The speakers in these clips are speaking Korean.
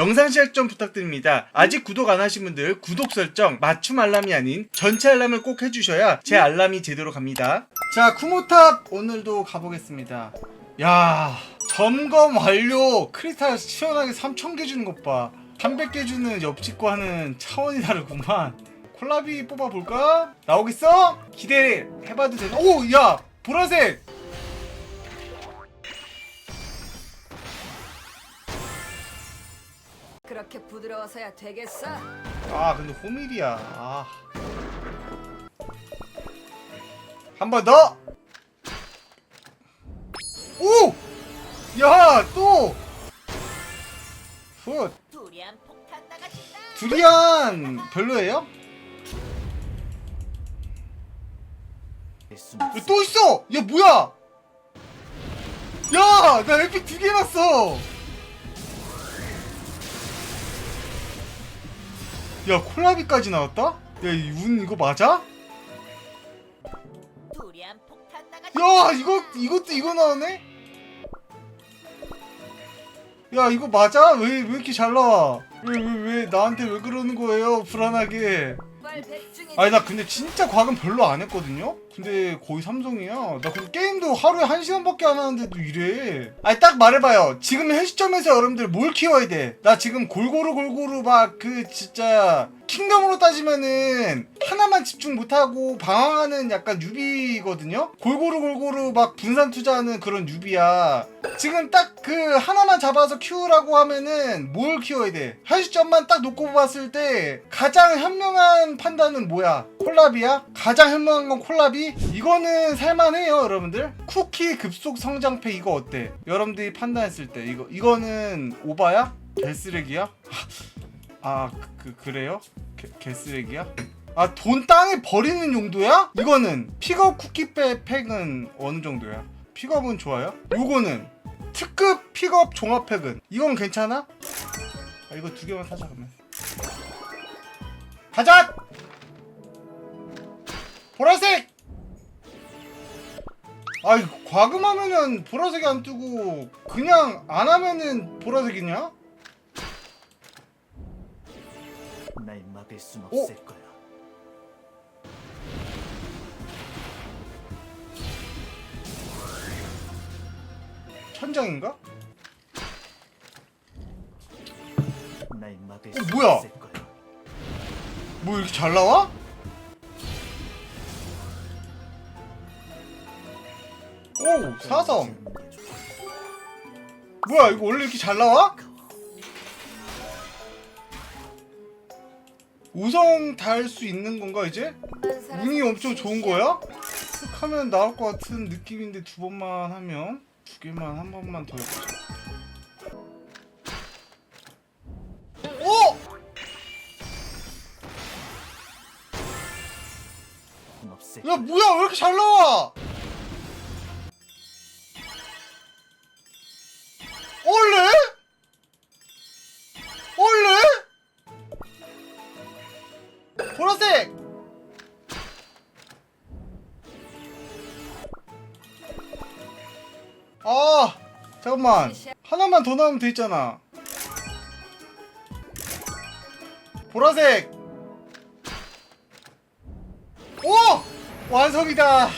영상 시작 좀 부탁드립니다. 아직 구독 안 하신 분들 구독 설정 맞춤 알람이 아닌 전체 알람을 꼭 해주셔야 제 알람이 제대로 갑니다. 자 쿠모탑 오늘도 가보겠습니다. 야 점검 완료 크리스탈 시원하게 3000개 주는 것 봐 300개 주는 옆집과 하는 차원이 다르구만 콜라비 뽑아볼까? 나오겠어? 기대해봐도 되나? 오! 야! 보라색! 그렇게 부드러워서야 되겠어? 아 근데 호밀이야 아. 한 번 더! 오! 야! 또! 굿 두리안 폭탄 나가신다. 두리안 별로예요? 야, 또 있어! 야 뭐야! 야! 나 에픽 두개 났어! 야 콜라비까지 나왔다? 야이운 이거 맞아? 야 이거 이것도 이거 나오네? 야 이거 맞아? 왜 왜 이렇게 잘 나와? 왜 왜 왜 나한테 왜 그러는 거예요? 불안하게. 아니 나 근데 진짜 과금 별로 안 했거든요? 근데 거의 삼성이야 나 근데 게임도 하루에 한 시간밖에 안 하는데도 이래 아니 딱 말해봐요 지금 현 시점에서 여러분들 뭘 키워야 돼? 나 지금 골고루 골고루 막 그 진짜 킹덤으로 따지면은 하나만 집중 못하고 방황하는 약간 유비거든요? 골고루 골고루 막 분산 투자하는 그런 유비야 지금 딱 그 하나만 잡아서 키우라고 하면은 뭘 키워야 돼? 현 시점만 딱 놓고 봤을 때 가장 현명한 판단은 뭐야? 콜라비야? 가장 현명한 건 콜라비? 이거는 살만해요, 여러분들. 쿠키 급속 성장팩 이거 어때? 여러분들이 판단했을 때 이거 이거는 오바야? 개쓰레기야? 아, 그, 그 그래요? 개, 개쓰레기야? 아, 돈 땅에 버리는 용도야? 이거는 픽업 쿠키백 팩은 어느 정도야? 픽업은 좋아요? 요거는 특급 픽업 종합팩은 이건 괜찮아? 아, 이거 두 개만 사자 그러면. 가자! 보라색! 아이 과금하면은 보라색이 안 뜨고 그냥 안 하면은 보라색이냐? 없을 거야. 막을 어, 순 뭐야? 뭐 이렇게 잘 나와? 오 사성 뭐야 이거 원래 이렇게 잘 나와? 5성 달 수 있는 건가 이제? 운이 엄청 좋은 거야? 슥 하면 나올 것 같은 느낌인데 두 번만 하면 두 개만 한 번만 더 해보자 오! 야 뭐야 왜 이렇게 잘 나와? 아 잠깐만 하나만 더 나오면 되잖아. 보라색. 오! 완성이다.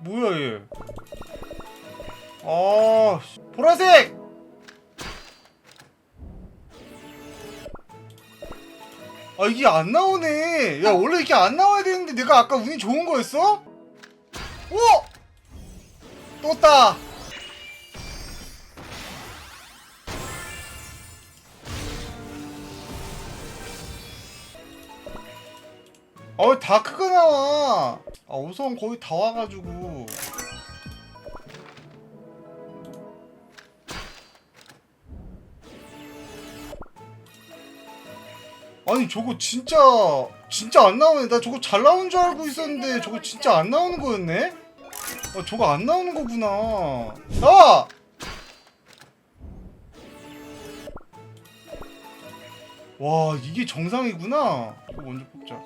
뭐야 얘? 아 씨. 보라색. 아 이게 안 나오네. 야 원래 이렇게 안 나와야 되는데 내가 아까 운이 좋은 거였어? 오! 떴다. 어 다크가 나와. 아 우선 거의 다 와가지고. 아니 저거 진짜 진짜 안 나오네. 나 저거 잘 나오는 줄 알고 있었는데 저거 진짜 안 나오는 거였네. 아 저거 안 나오는 거구나. 나와. 와 이게 정상이구나. 이거 먼저 뽑자.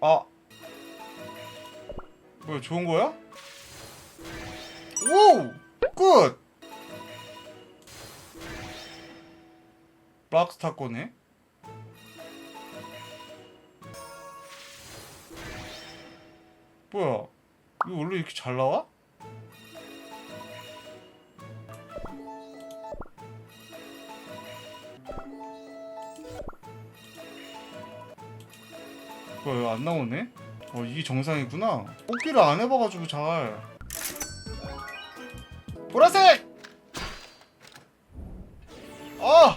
아 뭐야 좋은 거야? 오! 굿! 락스타 거네 뭐야 이거 원래 이렇게 잘 나와? 뭐야 안 나오네? 어 이게 정상이구나 뽑기를 안 해봐가지고 잘 보라색! 아!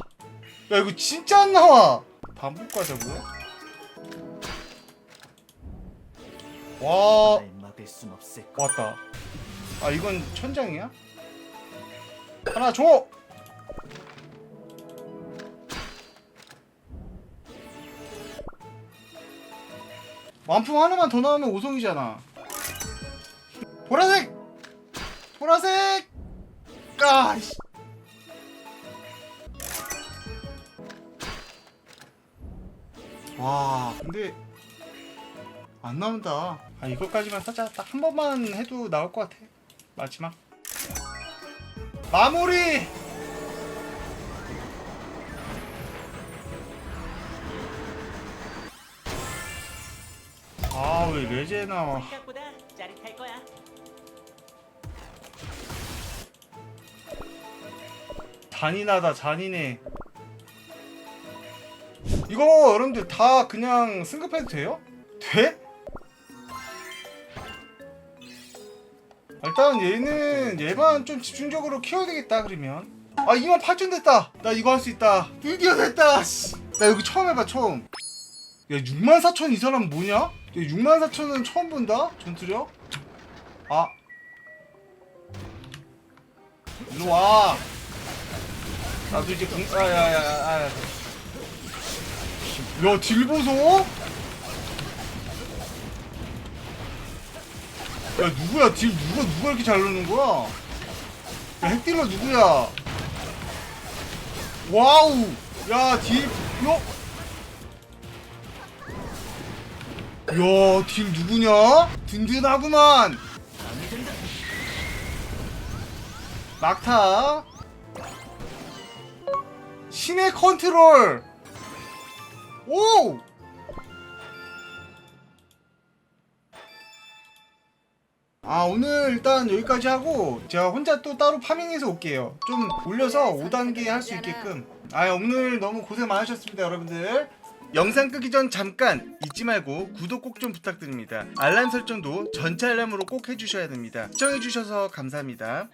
야 이거 진짜 안 나와 반복? 와순 없을 것. 왔다 아 이건 천장이야? 하나 줘! 완품 하나만 더 나오면 5성이잖아 보라색! 보라색! 까씨 와 근데 안 나온다. 아 이것까지만 사자. 딱 한 번만 해도 나올 것 같아. 마지막. 마무리. 아 왜 레제 나와? 생각보다 짜릿할 거야. 잔인하다 잔인해. 이거 여러분들 다 그냥 승급해도 돼요? 돼? 일단 얘는 얘만 좀 집중적으로 키워야 되겠다 그러면 아 2만 8천 됐다 나 이거 할 수 있다 드디어 됐다 씨. 나 여기 처음 해봐 처음 야 6만 4천 이 사람 뭐냐? 야 6만 4천은 처음 본다 전투력 아 일로 와 나도 이제 공 아야야 야 야, 딜 보소? 야 누구야 딜 누가 누가 이렇게 잘 넣는 거야? 야 핵딜러 누구야? 와우 야 딜 요? 야 딜 누구냐? 든든하구만 막타 신의 컨트롤. 오! 아 오늘 일단 여기까지 하고 제가 혼자 또 따로 파밍해서 올게요. 좀 올려서 5단계 할 수 있게끔. 아 오늘 너무 고생 많으셨습니다 여러분들. 영상 끄기 전 잠깐 잊지 말고 구독 꼭 좀 부탁드립니다. 알람 설정도 전체 알람으로 꼭 해주셔야 됩니다. 시청해주셔서 감사합니다